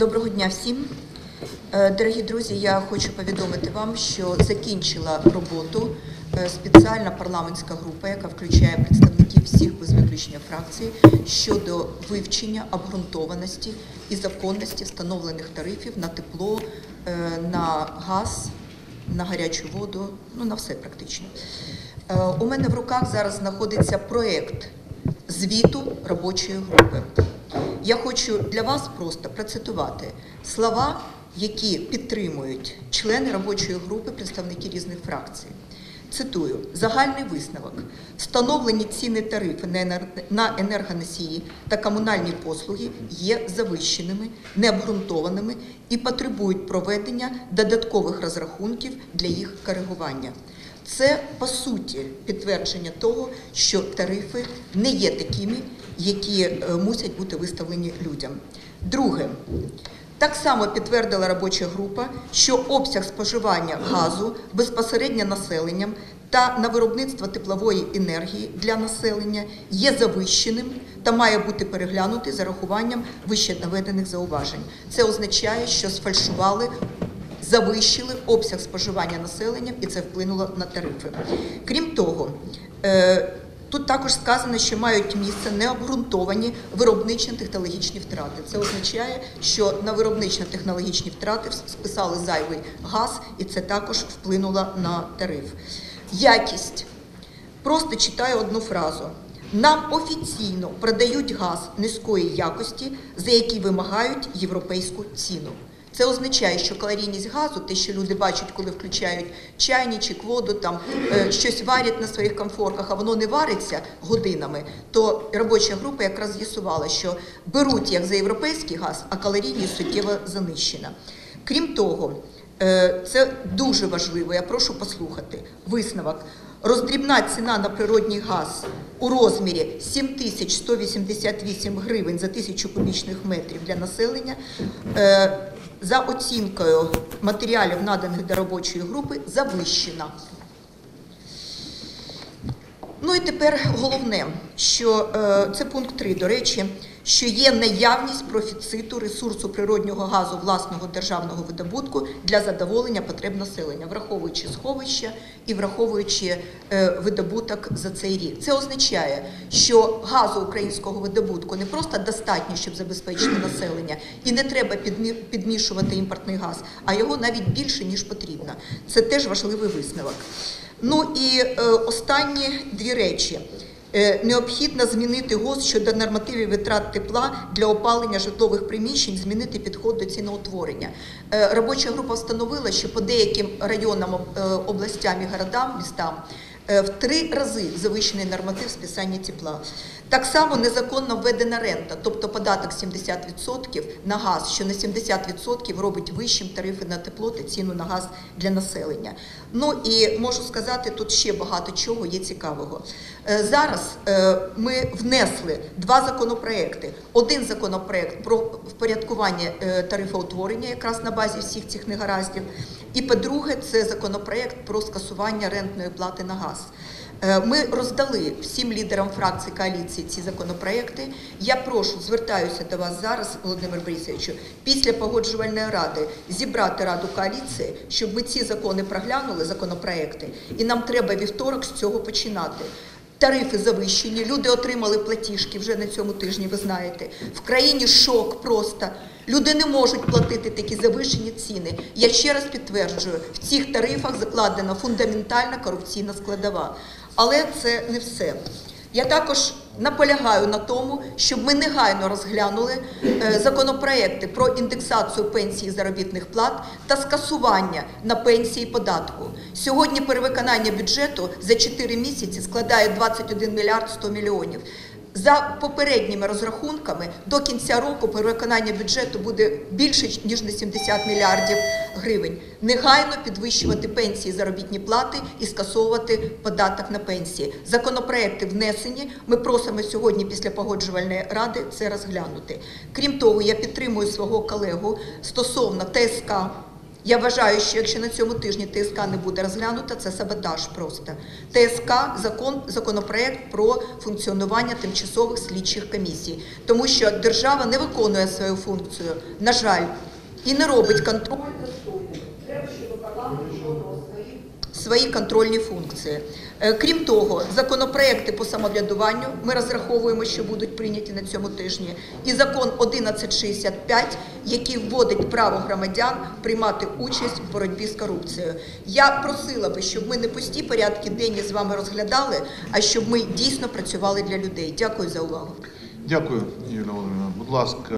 Доброго дня всім. Е, Дорогі друзі, я хочу повідомити вам, що закінчила роботу е, спеціальна парламентська група, яка включає представників всіх без виключення фракцій щодо вивчення обґрунтованості і законності встановлених тарифів на тепло, е, на газ, на гарячу воду, ну на все практично. У мене в руках зараз знаходиться проєкт звіту робочої групи. Я хочу для вас просто процитувати слова, які підтримують члени робочої групи, представники різних фракцій. Цитую: загальний висновок. Встановлені ціни тарифи на енергоносії та комунальні послуги є завищеними, необґрунтованими і потребують проведення додаткових розрахунків для їх коригування. Це по суті підтвердження того, що тарифи не є такими, які е, мусять бути виставлені людям. Друге, так само підтвердила робоча група, що обсяг споживання газу безпосередньо населенням та на виробництво теплової енергії для населення є завищеним та має бути переглянутий за рахуванням вище наведених зауважень. Це означає, що сфальшували завищили обсяг споживання населенням і це вплинуло на тарифи. Крім того, е, тут також сказано, що мають місце необґрунтовані виробничо-технологічні втрати. Це означає, що на виробничо-технологічні втрати списали зайвий газ, і це також вплинуло на тариф. Якість. Просто читаю одну фразу. Нам офіційно продають газ низької якості, за який вимагають європейську ціну. Це означає, що калорійність газу, те, що люди бачать, коли включають чайничок, воду, там е, щось варять на своїх комфорках, а воно не вариться годинами, то робоча група якраз з'ясувала, що беруть як за європейський газ, а калорійність суттєво занищена. Крім того, е, це дуже важливо, я прошу послухати висновок. Роздрібна ціна на природній газ у розмірі 7188 гривень за тисячу кубічних метрів для населення. За оцінкою матеріалів, наданих до робочої групи, завищена. Ну і тепер головне, що е, це пункт 3, до речі, що є наявність профіциту ресурсу природнього газу власного державного видобутку для задоволення потреб населення, враховуючи сховища і враховуючи е, видобуток за цей рік. Це означає, що газу українського видобутку не просто достатньо, щоб забезпечити населення, і не треба підмішувати імпортний газ, а його навіть більше ніж потрібно. Це теж важливий висновок. Ну і е, останні дві речі. Е, Необхідно змінити ГОС щодо нормативів витрат тепла для опалення житлових приміщень, змінити підход до ціноутворення. Е, Робоча група встановила, що по деяким районам, е, областям і городам, містам в три рази завищений норматив списання тепла. Так само незаконно введена рента, тобто податок 70% на газ, що на 70% робить вищим тарифи на тепло та ціну на газ для населення. Ну і можу сказати, тут ще багато чого є цікавого. Е, Зараз е, ми внесли два законопроекти. Один законопроект про впорядкування е, тарифоутворення, якраз на базі всіх цих негараздів. І по-друге, це законопроект про скасування рентної плати на газ. Е, Ми роздали всім лідерам фракції коаліції ці законопроекти. Я прошу, звертаюся до вас зараз, Володимир Борисовичу, після погоджувальної ради зібрати раду коаліції, щоб ми ці закони проглянули, законопроекти, і нам треба вівторок з цього починати. Тарифи завищені, люди отримали платіжки вже на цьому тижні, ви знаєте. В країні шок просто. Люди не можуть платити такі завищені ціни. Я ще раз підтверджую, в цих тарифах закладена фундаментальна корупційна складова. Але це не все. Я також наполягаю на тому, щоб ми негайно розглянули е, законопроекти про індексацію пенсій і заробітних плат та скасування на пенсії податку. Сьогодні перевиконання бюджету за 4 місяці складає 21 мільярд 100 мільйонів. За попередніми розрахунками до кінця року перевиконання бюджету буде більше ніж на 70 мільярдів гривень. Негайно підвищувати пенсії, заробітні плати і скасовувати податок на пенсії. Законопроекти внесені. Ми просимо сьогодні після погоджувальної ради це розглянути. Крім того, я підтримую свого колегу стосовно ТСК Я вважаю, що якщо на цьому тижні ТСК не буде розглянута, це саботаж просто. ТСК закон, законопроект про функціонування тимчасових слідчих комісій, тому що держава не виконує свою функцію, на жаль, і не робить контроль. Свої контрольні функції. Е, Крім того, законопроекти по самоврядуванню ми розраховуємо, що будуть прийняті на цьому тижні, і закон 1165, який вводить право громадян приймати участь в боротьбі з корупцією. Я просила би, щоб ми не пусті порядки денні з вами розглядали, а щоб ми дійсно працювали для людей. Дякую за увагу. Дякую, Юлія Володимирівна. Будь ласка.